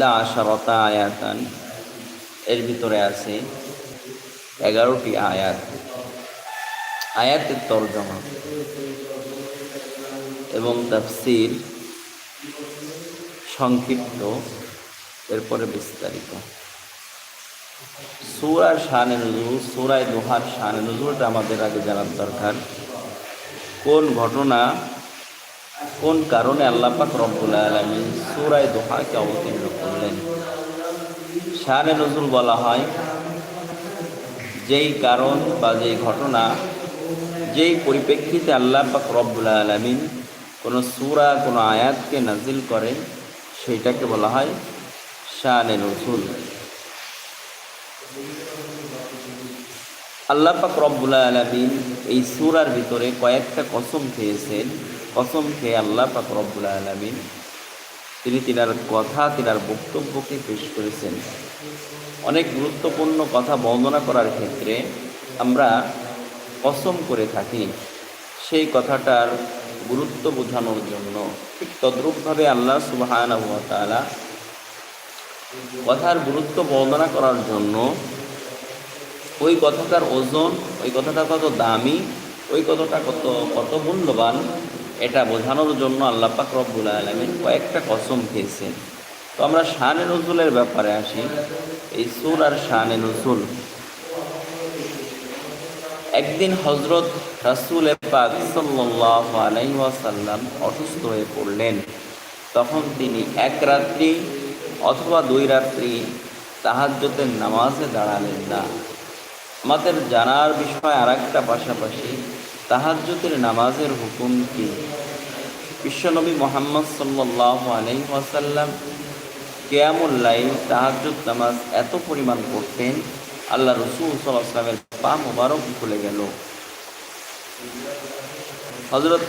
হেদা আশারতা আয়াতান এর ভিতরে আছে এগারোটি আয়াত। আয়াতের তর্জমা এবং তাফসির সংক্ষিপ্ত, এরপরে বিস্তারিত। সুরার শানে নজরুল সুরায় দোহার শানে নজরুলটা আমাদের আগে জানার দরকার। কোন ঘটনা, কোন কারণে আল্লাহ পাক রব্বুল আলমী সুরায় দোহাকে অবতীর্ণ করলেন শানে নজরুল বলা হয়, যেই কারণ বা যেই ঘটনা, যেই পরিপ্রেক্ষিতে আল্লাহ পাক রব্বুল আলমিন কোনো সুরা, কোনো আয়াতকে নাজিল করেন, সেইটাকে বলা হয় শানে নজরুল আল্লাহ পাক রব্বুল আলমিন এই সুরার ভিতরে কয়েকটা কসম খেয়েছেন। কসম খেয়ে আল্লাহ পাক রব্বুল আলমিন তিনি তিনার কথা, তিনার বক্তব্যকে পেশ করেছেন। অনেক গুরুত্বপূর্ণ কথা বর্ণনা করার ক্ষেত্রে আমরা কসম করে থাকি, সেই কথাটার গুরুত্ব বোঝানোর জন্য। ঠিক তদ্রূপভাবে আল্লাহ সুবাহানা কথার গুরুত্ব বর্ণনা করার জন্য ওই কথাটার ওজন, ওই কথাটা কত দামি, ওই কথাটা কত কত মূল্যবান এটা বোঝানোর জন্য আল্লাহ পাক রব্বুল আলমিন কয়েকটা কসম খেয়েছেন তো আমরা শানে নজরুলের ব্যাপারে আসি। এই সুর আর শানে নজরুল একদিন হজরত রাসুল পাক সাল্লাহ অসুস্থ হয়ে পড়লেন। তখন তিনি এক রাত্রি অথবা দুই রাত্রি তাহাজ্যতের নামাজে দাঁড়ালেন না। আমাদের জানার বিষয় আর একটা পাশাপাশি তাহাজ্যতের নামাজের হুকুম কি? বিশ্বনবী মোহাম্মদ সাল্লাহ আলাই ওয়াসাল্লাম কেয়ামুল্লাই তাহাজ্জুদ নামাজ এত পরিমাণ করতেন আল্লাহ রসুল সাল্লাহামের পা মোবারক খুলে গেল। হজরত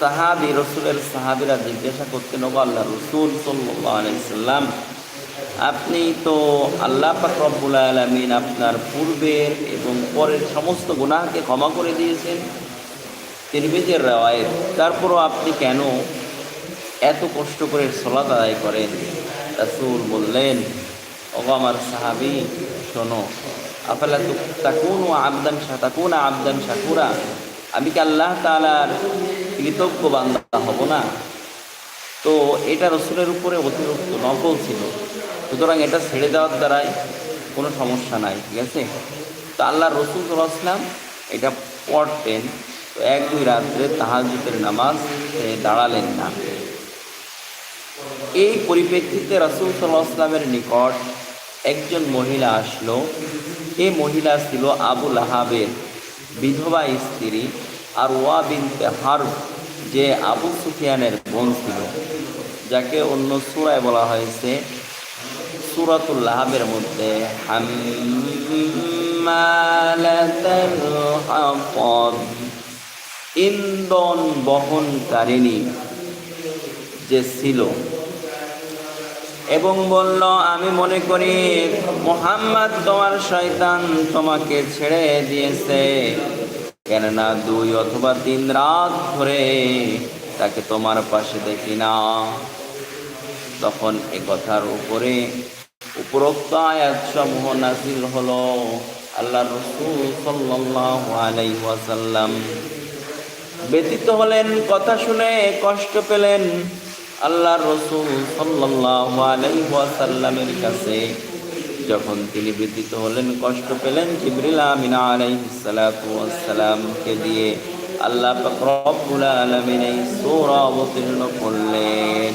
সাহাবি, রসুলের সাহাবিরা জিজ্ঞাসা করতেন ও আল্লাহ রসুল সাল্লাম আপনি তো আল্লাহ পাক রব্বুল আলমিন আপনার পূর্বের এবং পরের সমস্ত গুনাহকে ক্ষমা করে দিয়েছেন। তিরমিজের রাওয়ায়েত। তারপরও আপনি কেন এত কষ্ট করে সলাত আদায় করেন? রাসুল বললেন ও আমার সাহাবি, শোনো, আফালা তাকুন ও আবদান তাকুন আবদান শাকুরা। আমি কি আল্লাহ তালার কৃতজ্ঞ বান্দা হব না? তো এটা রসুলের উপরে অতিরিক্ত নকল ছিল। সুতরাং এটা ছেড়ে দেওয়ার দ্বারাই কোনো সমস্যা নাই, ঠিক আছে? তো আল্লাহ রসুল সাল্লাহাম এটা পড়তেন, তো এক দুই রাত্রে তাহাজুতের নামাজ দাঁড়ালেন না। এই পরিপ্রেক্ষিতে রসুল সাল্লাহামের নিকট একজন মহিলা আসলো। এই মহিলা ছিল আবুল আহাবের বিধবা স্ত্রী আর ওয়া বিনতে হার্ব, যে আবু সুফিয়ানের বোন ছিল, যাকে অন্য সুরায় বলা হয়েছে সুরাতুল্লাহাবের মধ্যে ইন্দন বহনকারিণী যে ছিল। এবং বলল, আমি মনে করি মোহাম্মদ তোমার শয়তান তোমাকে ছেড়ে দিয়েছে। কেননা দুই অথবা তিন রাত ধরে তাকে তোমার পাশে দেখি না। তখন এ কথার উপরে উপরোক্ত আয়াত সমূহ নাজিল হলো আল্লাহ রসুল সাল্লাল্লাহু আলাইহি ওয়াসাল্লাম। ব্যতীত হলেন, কথা শুনে কষ্ট পেলেন আল্লাহ রসুল সাল্লাল্লাহু আলাইহি ওয়াসাল্লামের কাছে। যখন তিনি ব্যতীত হলেন, কষ্ট পেলেন জিবরিল আমিন আলাইহিস সালাতু দিয়ে আল্লাহ পাক রব্বুল এই সূরা অবতীর্ণ করলেন।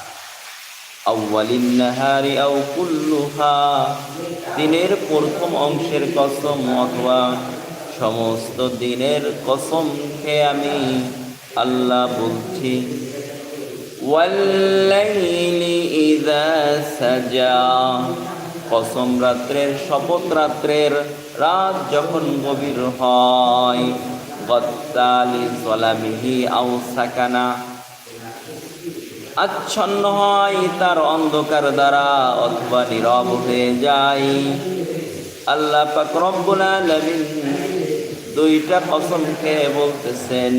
আউ্বালিন নাহারি আউ কুল্লুহা, দিনের প্রথম অংশের কসম অথবা সমস্ত দিনের কসম খেয়ে আমি আল্লাহ বলছি সাজা, কসম রাত্রের, শপথ রাত্রের রাত যখন গভীর হয়, গত্তালি সলামিহি আউ সাকানা আচ্ছন্ন হয় তার অন্ধকার দ্বারা অথবা নীরব হয়ে যায়। আল্লাহ পাক দুইটা কসম খেয়ে বলতেছেন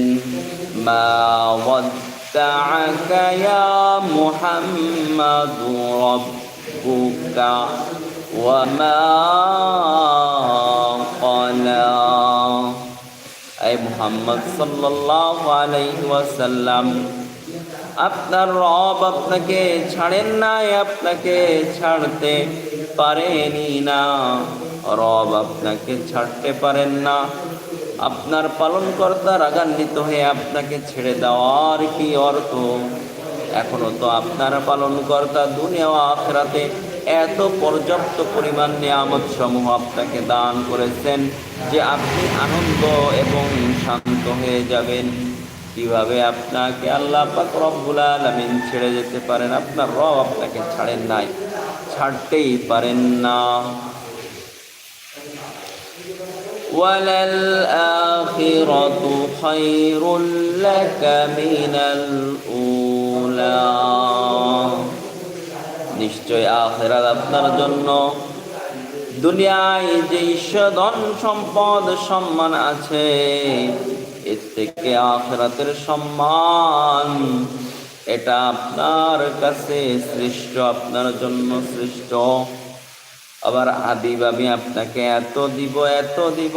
মুহাম্মাদু রাব্বুকা ওয়া মা ক্বালা এই মুহাম্মদ আপনার রব আপনাকে ছাড়েন নাই, আপনাকে ছাড়তে পারেনি না। রব আপনাকে ছাড়তে পারেন না। আপনার পালনকর্তা রাগান্বিত হয়ে আপনাকে ছেড়ে দেওয়ার কি অর্থ? এখনও তো আপনার পালনকর্তা দুনিয়া আখরাতে এত পর্যাপ্ত পরিমাণ নিয়ামত সমূহ আপনাকে দান করেছেন যে আপনি আনন্দ এবং শান্ত হয়ে যাবেন। কিভাবে আপনাকে আল্লাহ পাক রব্বুল আলামিন ছেড়ে যেতে পারেন আপনার রব আপনাকে ছাড়েন নাই ছাড়তেই পারেন না وللآخرة خير لك من الأولى নিশ্চয় আখেরাত আপনার জন্য দুনিয়ায় যে ঈশ্বর ধন সম্পদ সম্মান আছে এর থেকে আখেরাতের সম্মান, এটা আপনার কাছে সৃষ্ট, আপনার জন্য সৃষ্ট। আবার আবিব আমি আপনাকে এত দিব এত দিব,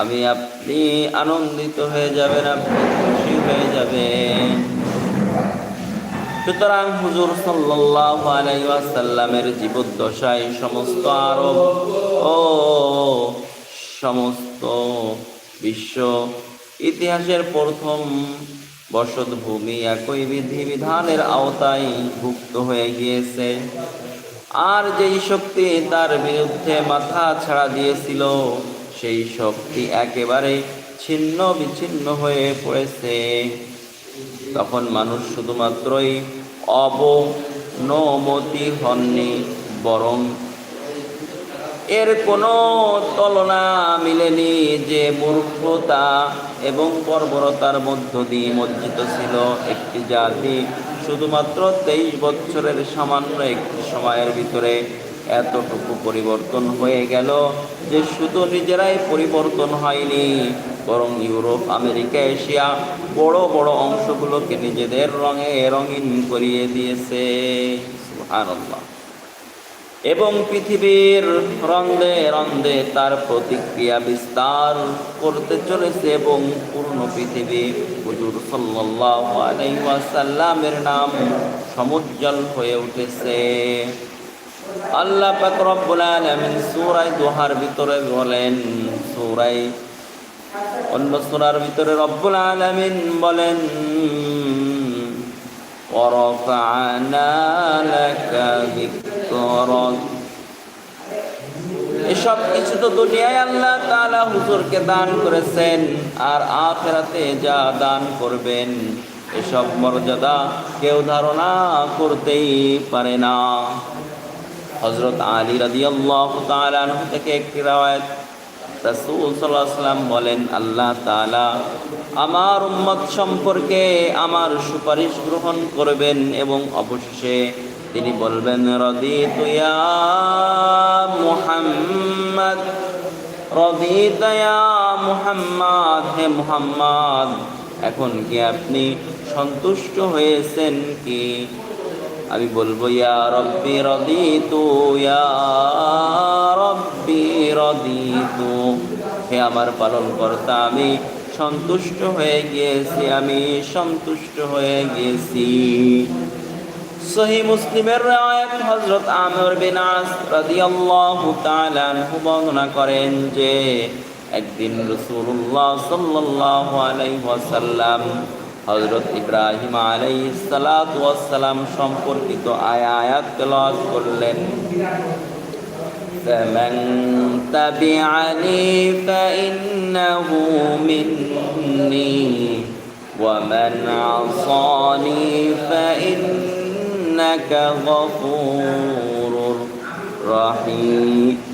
আমি আপনি আনন্দিত হয়ে যাবেন, আপনি খুশি হয়ে যাবেন। সুতরাং হুজুর সাল্লাল্লাহু আলাইহি ওয়াসাল্লামের জীবদ্দশায় সমস্ত আরব ও সমস্ত বিশ্ব ইতিহাসের প্রথম বসতভূমি একই বিধিবিধানের আওতায় ভুক্ত হয়ে গিয়েছে। আর যেই শক্তি তার বিরুদ্ধে মাথা ছাড়া দিয়েছিল, সেই শক্তি একেবারে ছিন্ন বিচ্ছিন্ন হয়ে পড়েছে। তখন মানুষ শুধুমাত্রই অবনমতি হননি, বরং এর কোনো তুলনা মিলেনি যে মূর্খতা এবং বর্বরতার মধ্য দিয়ে মজ্জিত ছিল একটি জাতি। শুধুমাত্র তেইশ বছরের সামান্য একটি সময়ের ভিতরে এতটুকু পরিবর্তন হয়ে গেল যে শুধু নিজেরাই পরিবর্তন হয়নি, বরং ইউরোপ, আমেরিকা, এশিয়া বড় বড় অংশগুলোকে নিজেদের রঙে রঙিন করিয়ে দিয়েছে। সুবহানাল্লাহ। এবং পৃথিবীর রন্দে রন্দে তার প্রতিক্রিয়া বিস্তার করতে চলেছে এবং পূর্ণ পৃথিবী। হুজুর সাল্লাল্লাহু আলাইহি নাম সমুজ্জ্বল হয়ে উঠেছে। আল্লাহ পাক রব্বুল আলামিন সূরা দোহার ভিতরে বলেন সূরা অন্য সূরার ভিতরে রব্বুল আলামিন বলেন ورفعنا لك ذكرك এসব কিছু তো দুনিয়ায় আল্লাহ তাআলা হুজুরকে দান করেছেন আর আখেরাতে যা দান করবেন এসব মর্যাদা কেউ ধারণা করতেই পারে না হজরত আলী রাদিয়াল্লাহু তাআলা আনহু থেকে একটি রাওয়ায়াত রাসূল সাল্লাল্লাহু বলেন, আল্লাহ তাআলা আমার উম্মত সম্পর্কে আমার সুপারিশ গ্রহণ করবেন এবং অবশেষে তিনি বলবেন, রদিতু ইয়া মুহাম্মদ, রদিতু ইয়া মুহাম্মদ, হে মুহাম্মদ, এখন কি আপনি সন্তুষ্ট হয়েছেন কি? আমি বলব, ইয়া রব্বি রদিতু, ইয়া রব্বি রদিতু। হে আমার পালন কর্তা আমি সন্তুষ্ট হয়ে গিয়েছি, আমি সন্তুষ্ট হয়ে গিয়েছি। সহি মুসলিমের রায়াত হযরত আমর বিন আস রাদিয়াল্লাহু বর্ণনা করেন যে, একদিন রাসূলুল্লাহ সাল্লাল্লাহু আলাইহি ওয়াসাল্লাম হযরত ইব্রাহিম আলাইহিস সালাতু ওয়াস সালাম সম্পর্কিত আয়া আয়াত তেলাওয়াত করলেন فمن تبعني فإنه مني ومن عصاني فإنك غفور رحيم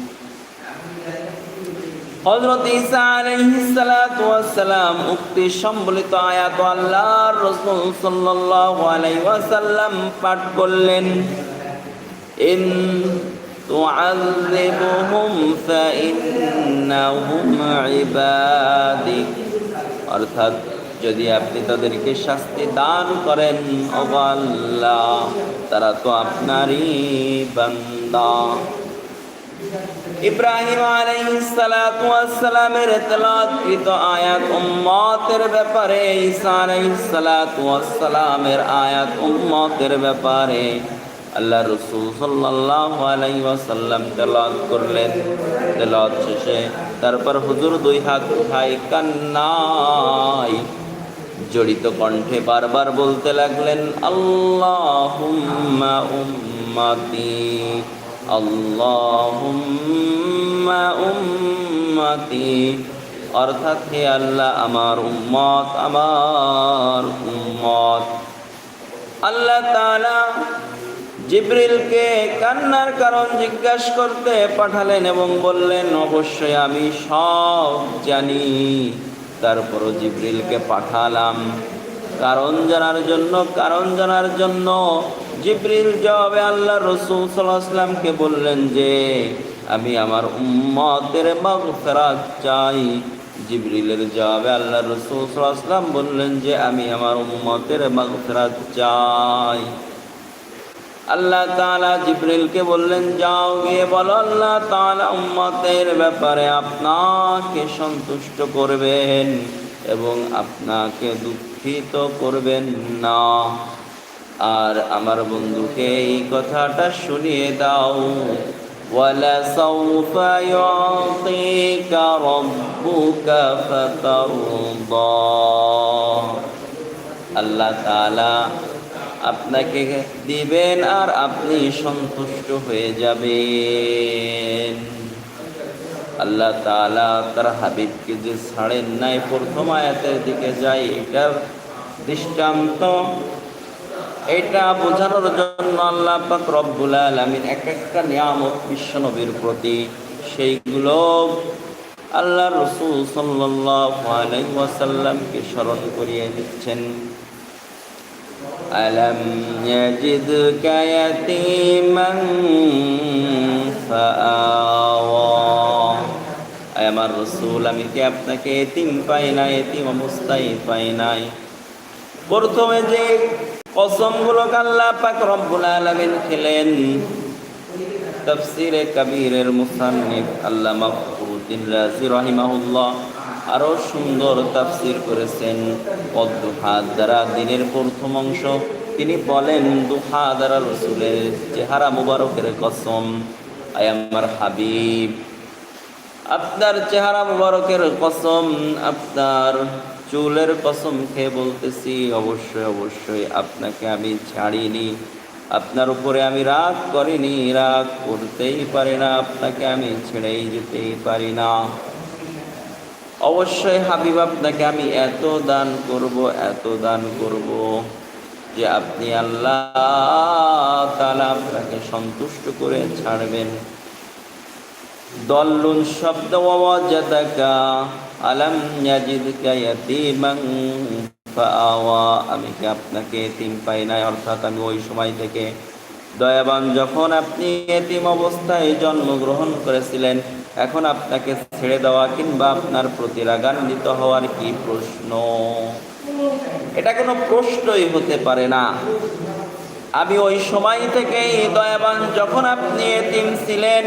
হজরত ঈসা আলাইহিসসালাম উক্তি সম্বলিত আয়াত আল্লাহর রাসূল সাল্লাল্লাহু আলাইহি ওয়াসাল্লাম পাঠ করলেন। ইন তুআযিবহুম ফাইন্নাহুম ইবাদিক। অর্থাৎ যদি আপনি তাদেরকে শাস্তি দান করেন ও আল্লাহ, তারা তো আপনারই বান্দা। ইব্রাহিম আলাইহিসসালামের তেলাওয়াতকৃত আয়াত উম্মতের ব্যাপারে, ঈসা আলাইহিসসালামের আয়াত উম্মতের ব্যাপারে আল্লাহ রসুল সাল্লাল্লাহু আলাইহি ওয়াসাল্লাম তেলাওয়াত করলেন। তেলাওয়াত শেষে তারপর হুজুর দুই হাত উঠাই কান্নাই জড়িত কণ্ঠে বারবার বলতে লাগলেন, আল্লাহুম্মা উম্মাতি। অর্থাৎ হে আল্লাহ, আমার উম্মত আমার উম্মত। আল্লাহ তাআলা জিব্রিলকে কান্নার কারণ জিজ্ঞাসা করতে পাঠালেন এবং বললেন, অবশ্যই আমি সব জানি। তারপরও জিব্রিলকে পাঠালাম। কারণ জানার জন্য, কারণ জানার জন্য জিব্রিল জবাবে আল্লাহ রসুল সাল্লাহামকে বললেন যে, আমি আমার উম্মতের মাগফিরাত চাই। জিব্রিলের জবাবে আল্লাহ রসুল সাল্লাহাম বললেন যে, আমি আমার উম্মতের মাগফিরাত চাই। আল্লাহ তাআলা জিব্রিলকে বললেন, যাও গিয়ে বলো, আল্লাহ তাআলা উম্মতের ব্যাপারে আপনাকে সন্তুষ্ট করবেন এবং আপনাকে দুঃখিত করবেন না। আর আমার বন্ধুকে এই কথাটা শুনিয়ে দাও ولسوف يعطيك ربك فترضى আল্লাহ তাআলা আপনাকে দিবেন আর আপনি সন্তুষ্ট হয়ে যাবেন আল্লাহ তাআলা তার হাবিবকে যে ছাড়েন নাই প্রথম আয়াতের দিকে যাই এটার দৃষ্টান্ত এটা বোঝানোর জন্য আল্লাহ পাক রব্বুল আলামিন এক একটা নিয়ামত বিশ্বনবীর প্রতি সেইগুলো আল্লাহ রসুল সাল্লাল্লাহু আলাইহি ওয়াসাল্লামকে স্মরণ করিয়ে দিচ্ছেন ألم يجدك يتيما فآوى আমার রসুল আমি কি আপনাকে এতিম পাই নাই এতিম অবস্থায় পাই নাই প্রথমে যে কসমগুলো আল্লাহ পাক রব্বুল আলামিন খেলেন। তাফসিরে কবিরের মুসান্নিফ আল্লামা ফখরুদ্দিন রাজি রাহিমাহুল্লাহ আরও সুন্দর তাফসির করেছেন। পদ্মহা দ্বারা দিনের প্রথম অংশ। তিনি বলেন, দুহা দ্বারা রসুলের চেহারা মুবারকের কসম। আয় আমার হাবিব, আপনার চেহারা মুবারকের কসম, আপনার চুলের কসম খেয়ে বলতেছি, অবশ্যই অবশ্যই আপনাকে আমি ছাড়িনি। আপনার উপরে আমি রাগ করিনি, রাগ করতেই পারি না, আপনাকে আমি ছেড়েই যেতেই পারি না। অবশ্যই হাবিব আপনাকে আমি এত দান করব, এত দান করব যে আপনি আল্লাহ তালা আপনাকে সন্তুষ্ট করে ছাড়বেন। দল্লুন শব্দ ওয়াজাদাকা আলাম ইয়াজিদকা ইয়াতীমান ফাআওয়া। আমি কি আপনাকে এতিম পাই নাই? অর্থাৎ আমি ওই সময় থেকে দয়াবান, যখন আপনি এতিম অবস্থায় জন্মগ্রহণ করেছিলেন, এখন আপনাকে ছেড়ে দেওয়া কিংবা আপনার প্রতি রাগান্বিত হওয়ার কি প্রশ্ন? এটা কোনো প্রশ্নই হতে পারে না। আমি ওই সময় থেকেই দয়াবান, যখন আপনি এতিম ছিলেন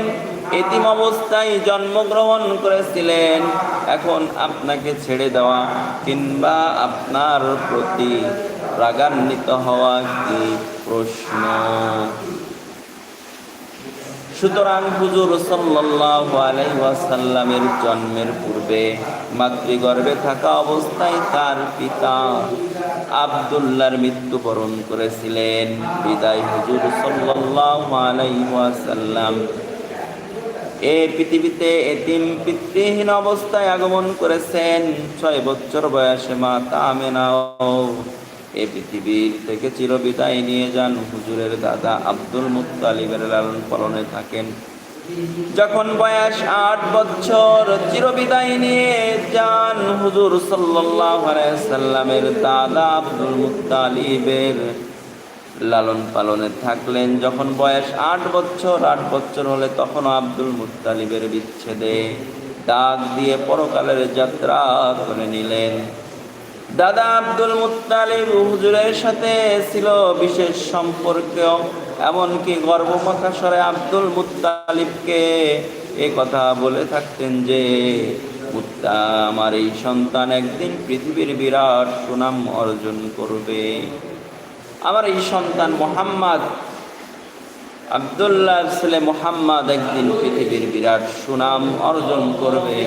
এতিম অবস্থায় জন্মগ্রহণ করেছিলেন। এখন আপনাকে ছেড়ে দেওয়া কিংবা আপনার প্রতি রাগান্বিত হওয়া কি প্রশ্ন। সুতরাং হুজুর সাল্লাল্লাহু আলাইহি ওয়াসাল্লামের জন্মের পূর্বে মাতৃগর্ভে থাকা অবস্থায় তার পিতা আব্দুল্লাহর মৃত্যুবরণ করেছিলেন। বিদায় হুজুর সাল্লাল্লাহু আলাইহি ওয়াসাল্লাম। এ পৃথিবীতে এতিম পিতৃহীন অবস্থায় আগমন করেছেন। ছয় বছর বয়সে মা তামেনাও। এ পৃথিবীর থেকে চিরবিদায় নিয়ে যান হুজুরের দাদা আব্দুল মুত্তালিবের লালন পালনে থাকেন। যখন বয়স আট বছর, চিরবিদায় নিয়ে যান হুজুর আলাইহি সাল্লামের দাদা আব্দুল মুত্তালিবের। লালন পালনে থাকলেন। যখন বয়স আট বছর আট বছর হলে তখন আব্দুল মুত্তালিবের বিচ্ছেদে ডাক দিয়ে পরকালের যাত্রা করে নিলেন। দাদা আব্দুল মুত্তালিব হুজুরের সাথে ছিল বিশেষ সম্পর্ক এমনকি গর্বমাখা আব্দুল মুত্তালিবকে এ কথা বলে থাকতেন যে, মুত্তা, আমার এই সন্তান একদিন পৃথিবীর বিরাট সুনাম অর্জন করবে। আমার এই সন্তান মোহাম্মদ আবদুল্লাহ ছেলে মোহাম্মদ একদিন পৃথিবীর বিরাট সুনাম অর্জন করবে।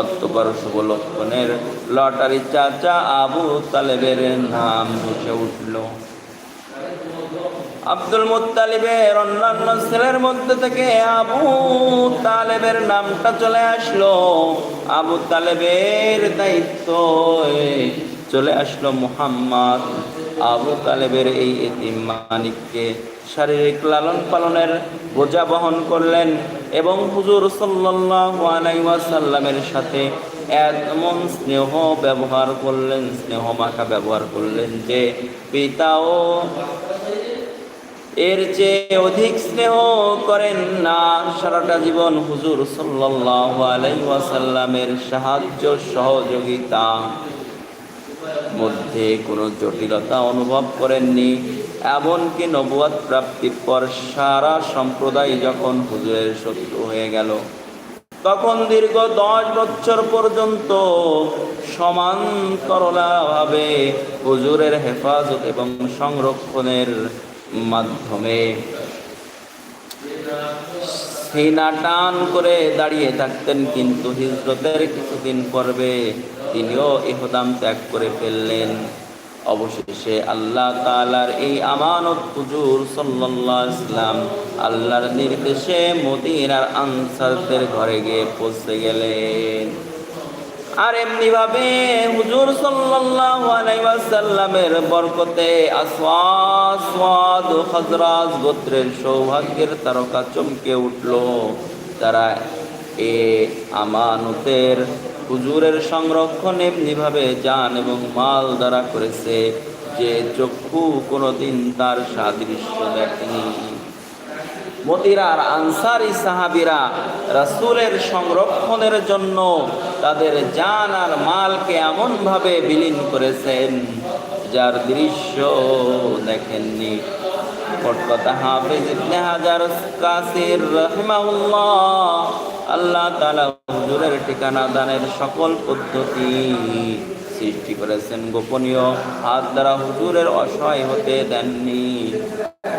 অত্যপর শুভলক্ষণের লটারি চাচা আবু তালেবের নাম উঠে উঠল। আব্দুল মুত্তালিবের অন্যান্য ছেলের মধ্যে থেকে আবু তালেবের নামটা চলে আসলো। আবু তালেবের দায়িত্ব চলে আসলো মুহাম্মদ আবু তালেবের এই এতিম মানিককে শারীরিক লালন পালনের বোঝা বহন করলেন এবং হুজুর সাল্লাল্লাহু আলাইহি সাথে এমন স্নেহ ব্যবহার করলেন, স্নেহ মাখা ব্যবহার করলেন যে পিতাও এর চেয়ে অধিক স্নেহ করেন না। সারাটা জীবন হুজুর সাল্লাল্লাহু আলাইহি ওয়াসাল্লামের সাহায্য সহযোগিতা মধ্যে কোনো জটিলতা অনুভব করেননি। এমনকি নবুয়াত প্রাপ্তির পর সারা সম্প্রদায় যখন হুজুরের শত্রু হয়ে গেল, তখন দীর্ঘ দশ বছর পর্যন্ত সমান্তরলাভাবে হুজুরের হেফাজত এবং সংরক্ষণের মাধ্যমে সিনা টান করে দাঁড়িয়ে থাকতেন, কিন্তু হিজরতের কিছুদিন পর্বে তিনিও ইহদাম ত্যাগ করে ফেললেন। অবশেষে আল্লাহ তালার এই আমানত হুজুর সাল্লাল্লাহু ইসলাম আল্লাহর নির্দেশে মদিনার আনসারদের ঘরে গিয়ে পৌঁছে গেলেন। আর এমনি ভাবে হুজুর ওয়াসাল্লামের বরকতে আসওয়াদ গোত্রের সৌভাগ্যের তারকা চমকে উঠল। তারা এ আমানতের হুজুরের সংরক্ষণ এমনিভাবে যান এবং মাল দ্বারা করেছে যে চক্ষু কোনোদিন তার সাদৃশ্য দেখেনি। মতিরার আনসারি সাহাবিরা রাসুলের সংরক্ষণের জন্য তাদের জান আর মালকে এমনভাবে বিলীন করেছেন, যার দৃশ্য দেখেননি। মোট কথা হাফেজ ইবনে হাজার কাসির রাহিমাহুল্লাহ আল্লাহ তাআলা হুজুরের ঠিকানা দানের সকল পদ্ধতি সৃষ্টি করেছেন গোপনীয় হাত দ্বারা হুজুরের অসহায় হতে দেননি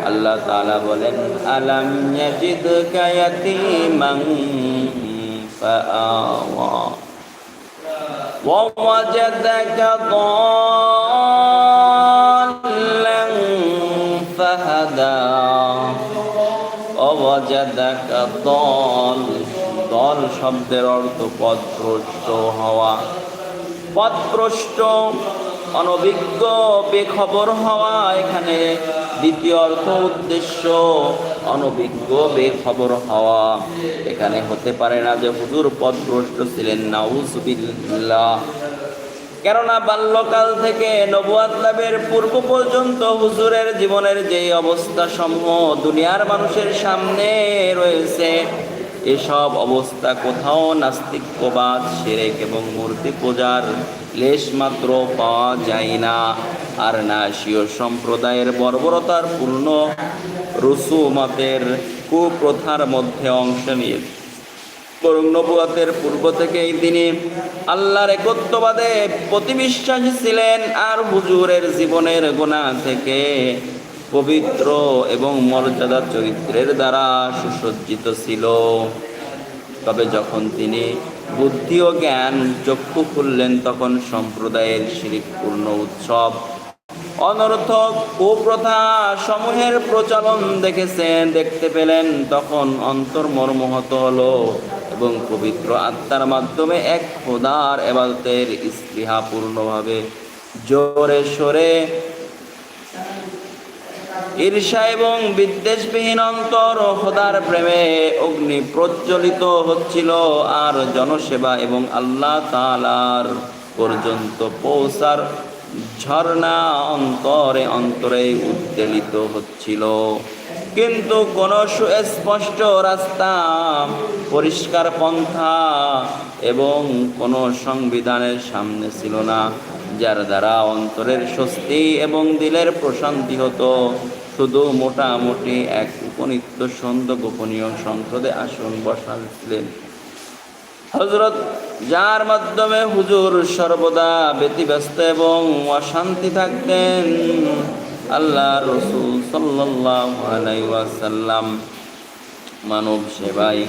আল্লাহ তাআলা বলেন আলাম ইয়াজিদকা ইয়াতীমান ফাআওয়া ووجدك ضالا فهدى ووجدك ضال দল শব্দের অর্থ পথভ্রষ্ট হওয়া। পথভ্রষ্ট অনভিজ্ঞ, বেখবর হওয়া এখানে দ্বিতীয় অর্থ উদ্দেশ্য। অনভিজ্ঞ, বেখবর হওয়া। এখানে হতে পারে না যে হুজুর পথভ্রষ্ট ছিলেন নাউজুবিল্লাহ কেননা বাল্যকাল থেকে নবুয়াত লাভের পূর্ব পর্যন্ত হুজুরের জীবনের যে অবস্থা সমূহ দুনিয়ার মানুষের সামনে রয়েছে এসব অবস্থা কোথাও নাস্তিক্যবাদ সেরেক এবং মূর্তি পূজার লেশ মাত্র পাওয়া যায় না। আর না শিও সম্প্রদায়ের বর্বরতার পূর্ণ রসুমতের কুপ্রথার মধ্যে অংশ নিয়ে। বরং নবুয়াতের পূর্ব থেকেই তিনি আল্লাহর একত্ববাদে প্রতিবিশ্বাসী ছিলেন আর হুজুরের জীবনের গোনা থেকে পবিত্র এবং মর্যাদার চরিত্রের দ্বারা সুসজ্জিত ছিল। তবে যখন তিনি বুদ্ধি ও জ্ঞান চক্ষু খুললেন, তখন সম্প্রদায়ের শিরিকপূর্ণ উৎসব, অনর্থক কুপ্রথা সমূহের প্রচলন দেখেছেন, দেখতে পেলেন। তখন অন্তর মর্মহত হলো এবং পবিত্র আত্মার মাধ্যমে এক খোদার এবাদতের স্পৃহা পূর্ণভাবে জোরে সরে ঈর্ষা এবং বিদ্বেষবিহীন অন্তর ও খোদার প্রেমে অগ্নি প্রজ্বলিত হচ্ছিল আর জনসেবা এবং আল্লাহ তালার পর্যন্ত পৌঁছার ঝর্ণা অন্তরে অন্তরে উদ্বেলিত হচ্ছিল। কিন্তু কোনো সুস্পষ্ট রাস্তা, পরিষ্কার পন্থা এবং কোনো সংবিধানের সামনে ছিল না। যার দ্বারা অন্তরের স্বস্তি এবং দিলের প্রশান্তি হতো। শুধু মোটামুটি এক উপনিত্য সন্দ গোপনীয় সংসদে আসন বসাচ্ছিলেন হজরত যার মাধ্যমে হুজুর সর্বদা ব্যতিব্যস্ত এবং অশান্তি থাকতেন, আল্লাহ রসুল সাল্লাম মানব সেবায়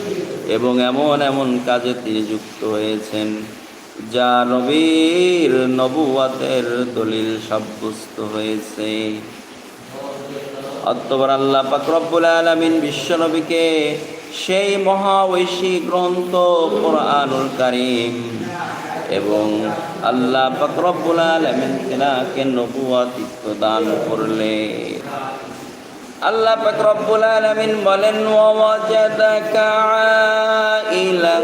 এবং এমন এমন কাজে তিনি যুক্ত হয়েছেন। যা নবীর নবুয়াতের দলিল সাব্যস্ত হয়েছে। অতবার আল্লাহ পাক রব্বুল আলামিন বিশ্বনবীকে সেই মহা ঐশী গ্রন্থ কোরআনুল কারীম এবং আল্লাহ পাক রব্বুল আলামিন তেনাকে নবুয়াতিত্ব দান করলে। আল্লাহ পাক রব্বুল আলামিন বলেন ওয়াজাদাকা ফাআগনা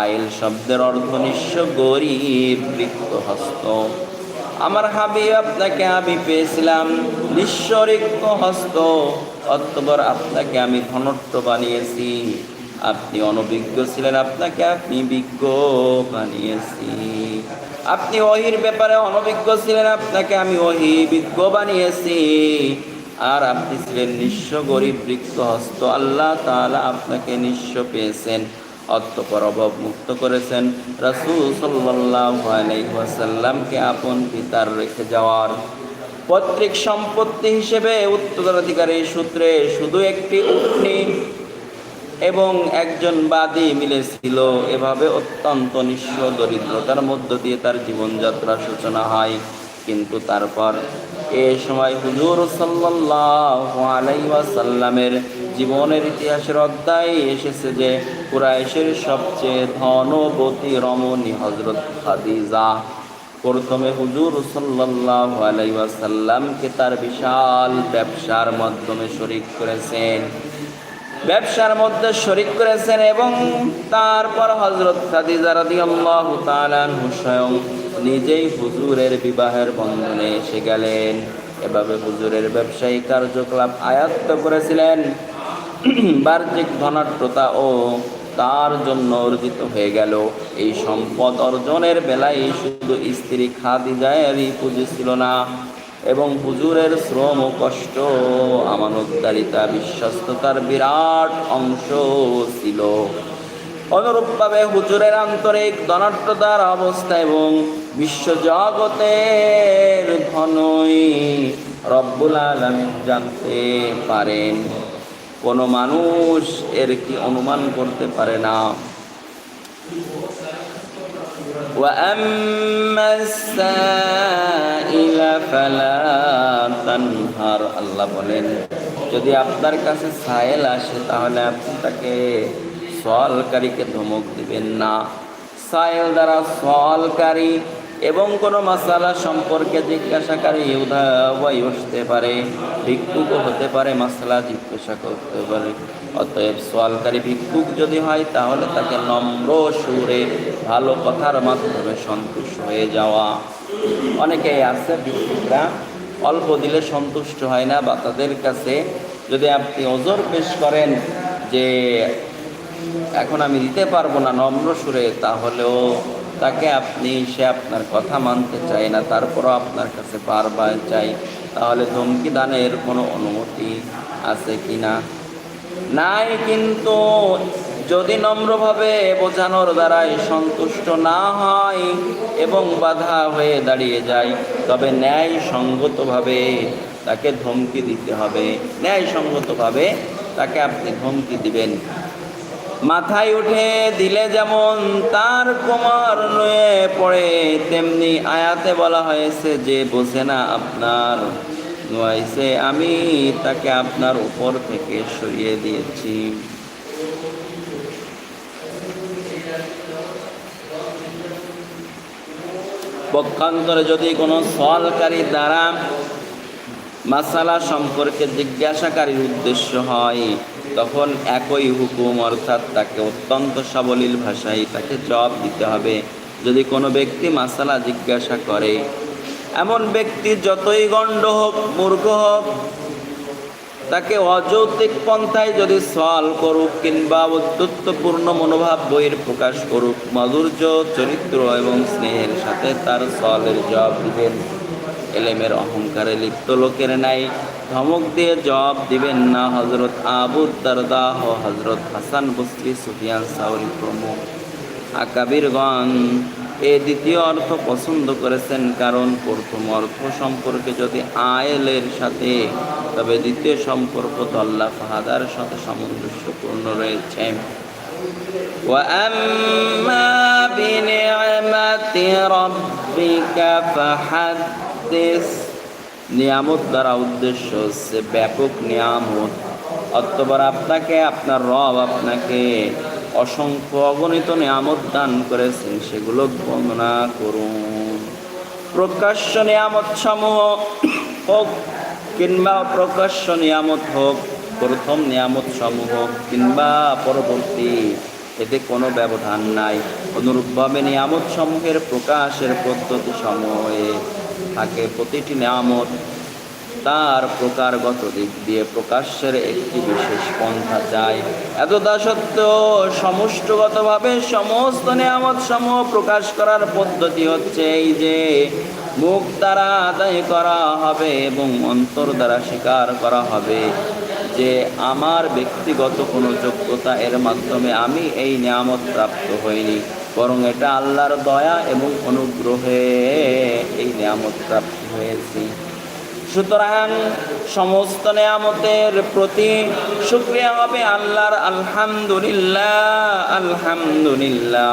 আইল শব্দের অর্থ নিঃস্ব গরিব রিক্ত হস্ত আমার হাবিব, আপনাকে আমি পেয়েছিলাম নিঃস্ব রিক্ত হস্ত অতবার আপনাকে আমি ধনত্ব বানিয়েছি। আপনি অনভিজ্ঞ ছিলেন, আপনাকে আপনি বিজ্ঞ বানিয়েছি। আপনি অহির ব্যাপারে অনভিজ্ঞ ছিলেন, আপনাকে আমি ওহি বিজ্ঞ বানিয়েছি। আর আপনি ছিলেন নিঃস্ব গরিব বৃক্ষ হস্ত। আল্লাহ তাআলা আপনাকে নিঃস্ব পেয়েছেন, অতঃপর অভাব মুক্ত করেছেন। রাসূল ওয়াসাল্লামকে আপন পিতার রেখে যাওয়ার পৈতৃক সম্পত্তি হিসেবে উত্তরাধিকারী সূত্রে শুধু একটি উটনি এবং একজন বাদী মিলেছিল। এভাবে অত্যন্ত নিঃস্ব দরিদ্রতার মধ্য দিয়ে তার জীবনযাত্রার সূচনা হয়। কিন্তু তারপর এ সময় হুজুর সাল্লাল্লাহু আলাইহি জীবনের ইতিহাসের অধ্যায় এসেছে যে কুরাইশের সবচেয়ে ধনবতী রমণী হজরত খাদিজা। প্রথমে হুজুর সাল্লাল্লাহু আলাইহি তার বিশাল ব্যবসার মাধ্যমে শরিক করেছেন। ব্যবসার মধ্যে শরিক করেছেন এবং তারপর হজরত খাদিজা রাদিয়াল্লাহু তাআলা আনহু স্বয়ং নিজেই হুজুরের বিবাহের বন্ধনে এসে গেলেন। এভাবে হুজুরের ব্যবসায়ী কার্যকলাপ আয়ত্ত করেছিলেন। বার্ষিক ধনাঢ্যতা ও তার জন্য অর্জিত হয়ে গেল। এই সম্পদ অর্জনের বেলায় শুধু স্ত্রী খাদি খাদিজায়েরই পুঁজি ছিল না, এবং হুজুরের শ্রম ও কষ্ট, আমানতদারিতা, বিশ্বস্ততার বিরাট অংশ ছিল। অনুরূপভাবে হুজুরের আন্তরিক ধনাট্যতার অবস্থা এবং বিশ্ব জগতের ধনই রব্বুল আলমিন জানতে পারেন। কোনো মানুষ এর কি অনুমান করতে পারে না। আল্লাহ বলেন, যদি আপনার কাছে সায়েল আসে, তাহলে আপনি তাকে সলকারীকে ধমক দিবেন না। সায়েল দ্বারা সলকারী এবং কোনো মাসালা সম্পর্কে জিজ্ঞাসাকারী উদয় আসতে পারে, ভিক্ষুকও হতে পারে, মাসালা জিজ্ঞাসা করতে পারে। অতএব সোয়ালকারী ভিক্ষুক যদি হয়, তাহলে তাকে নম্র সুরে ভালো কথার মাধ্যমে সন্তুষ্ট হয়ে যাওয়া। অনেকেই আছে ভিক্ষুকরা, অল্প দিলে সন্তুষ্ট হয় না, বা তাদের কাছে যদি আপনি ওজোর পেশ করেন যে এখন আমি দিতে পারব না নম্র সুরে, তাহলেও তাকে আপনি সে আপনার কথা মানতে চায় না, তারপরও আপনার কাছে বারবার চাই। তাহলে ধমকি দানের কোনো অনুমতি আছে কি না নাই কিন্তু যদি নম্রভাবে বোঝানোর দ্বারাই সন্তুষ্ট না হয় এবং বাধা হয়ে দাঁড়িয়ে যায়, তবে ন্যায় সঙ্গতভাবে তাকে ধমকি দিতে হবে। ন্যায় সঙ্গতভাবে তাকে আপনি ধমকি দিবেন। মাথায় উঠে দিলে যেমন তার কোমর নুয়ে পড়ে, তেমনি আয়াতে বলা হয়েছে, যে বোঝে না আপনার নুয়াইছে, আমি তাকে আপনার উপর থেকে সরিয়ে দিয়েছি। পক্ষান্তরে যদি কোনো সলকারী দ্বারা মাসালা সম্পর্কে জিজ্ঞাসাকারীর উদ্দেশ্য হয়, তখন একই হুকুম অর্থাৎ তাকে অত্যন্ত সাবলীল ভাষায় তাকে জবাব দিতে হবে। যদি কোনো ব্যক্তি মাসালা জিজ্ঞাসা করে, এমন ব্যক্তি যতই গণ্ড হোক, মূর্খ হোক, তাকে অযৌক্তিক পন্থায় যদি সল করুক কিংবা উদ্ধত্তপূর্ণ মনোভাব বইয়ের প্রকাশ করুক, মাধুর্য, চরিত্র এবং স্নেহের সাথে তার সলের জবাব দিবেন। এলেমের অহংকারে লিপ্ত লোকের নাই ধমক দিয়ে জবাব দিবেন না হজরত আবু দারদাহ হজরত হাসান বস্তি সুফিয়ান সাউরি প্রমুখ আকাবিরগণ এ দ্বিতীয় অর্থ পছন্দ করেছেন কারণ প্রথম অর্থ সম্পর্কে যদি আয়েলের সাথে তবে দ্বিতীয় সম্পর্ক তো আল্লাহ ফাহাদার সাথে সামঞ্জস্যপূর্ণ রয়েছে وأما بنعمة ربك فحدث নিয়ামত দ্বারা উদ্দেশ্য হচ্ছে ব্যাপক নিয়ামত। অতবার আপনাকে, আপনার রব আপনাকে অসংখ্য অগণিত নিয়ামত দান করেছেন, সেগুলো বর্ণনা করুন। প্রকাশ্য নিয়ামত সমূহ হোক কিংবা প্রকাশ্য নিয়ামত হোক, প্রথম নিয়ামত সমূহ কিংবা পরবর্তী, এতে কোনো ব্যবধান নাই। অনুরূপভাবে নিয়ামত সমূহের প্রকাশের পদ্ধতি সময়ে থাকে প্রতিটি নিয়ামত তার প্রকারগত দিক দিয়ে প্রকাশ্যের একটি বিশেষ পন্থা চাই। এতদা সত্ত্বেও সমষ্টিগতভাবে সমস্ত নিয়ামত সমূহ প্রকাশ করার পদ্ধতি হচ্ছে এই যে, মুখ দ্বারা আদায় করা হবে এবং অন্তর দ্বারা স্বীকার করা হবে যে আমার ব্যক্তিগত কোনো যোগ্যতা এর মাধ্যমে আমি এই নিয়ামত প্রাপ্ত হইনি। বরং এটা আল্লাহর দয়া এবং অনুগ্রহে এই নিয়ামত প্রাপ্ত হয়েছি। সুতরাং সমস্ত নিয়ামতের প্রতি শুক্রিয়া হবে আল্লাহর আলহামদুলিল্লাহ আলহামদুলিল্লাহ।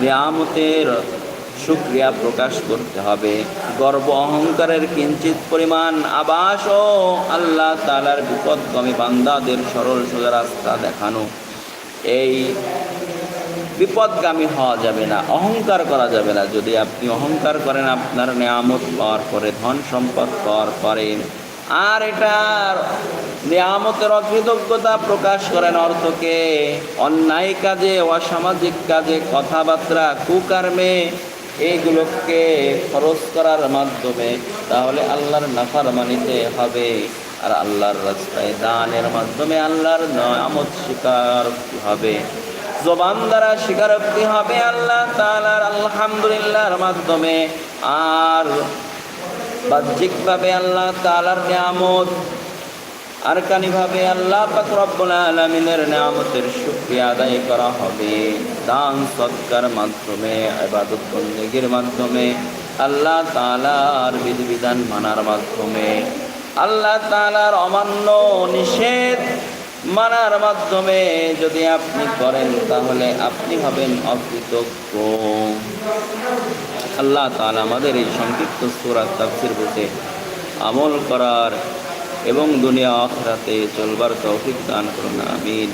নিয়ামতের শুক্রিয়া প্রকাশ করতে হবে। গর্ব অহংকারের কিঞ্চিত পরিমাণ আবাস ও আল্লাহ তালার বিপদগমী বান্দাদের সরল সোজা রাস্তা দেখানো। এই বিপদগামী হওয়া যাবে না, অহংকার করা যাবে না। যদি আপনি অহংকার করেন, আপনার নিয়ামত পাওয়ার পরে ধন সম্পদ পাওয়ার পরে আর এটার নিয়ামতের অকৃতজ্ঞতা প্রকাশ করেন অর্থকে, অন্যায় কাজে, অসামাজিক কাজে, কথাবার্তা, কুকর্মে এইগুলোকে খরচ করার মাধ্যমে, তাহলে আল্লাহর নাফার মানিতে হবে। আর আল্লাহর রাস্তায় দানের মাধ্যমে আল্লাহর নামত স্বীকার হবে। জবান দ্বারা স্বীকারোক্তি হবে আল্লাহ তালার আলহামদুলিল্লাহর মাধ্যমে। আর বাহ্যিকভাবে আল্লাহ তালার নিয়ামত আর কানিভাবে আল্লাহ পাক রব্বুল আলমিনের নিয়ামতের শুক্রিয়া আদায় করা হবে। দান, সৎকার মাধ্যমে আবাদত মাধ্যমে, আল্লাহ তালার বিধিবিধান মানার মাধ্যমে, আল্লাহ তালার অমান্য নিষেধ মানার মাধ্যমে যদি আপনি করেন, তাহলে আপনি হবেন অকৃতজ্ঞ। আল্লাহ তাহলে আমাদের এই সংক্ষিপ্ত সুরাত তাফসির বুঝে আমল করার এবং দুনিয়া আখরাতে চলবার তৌফিক দান করুন, আমিন।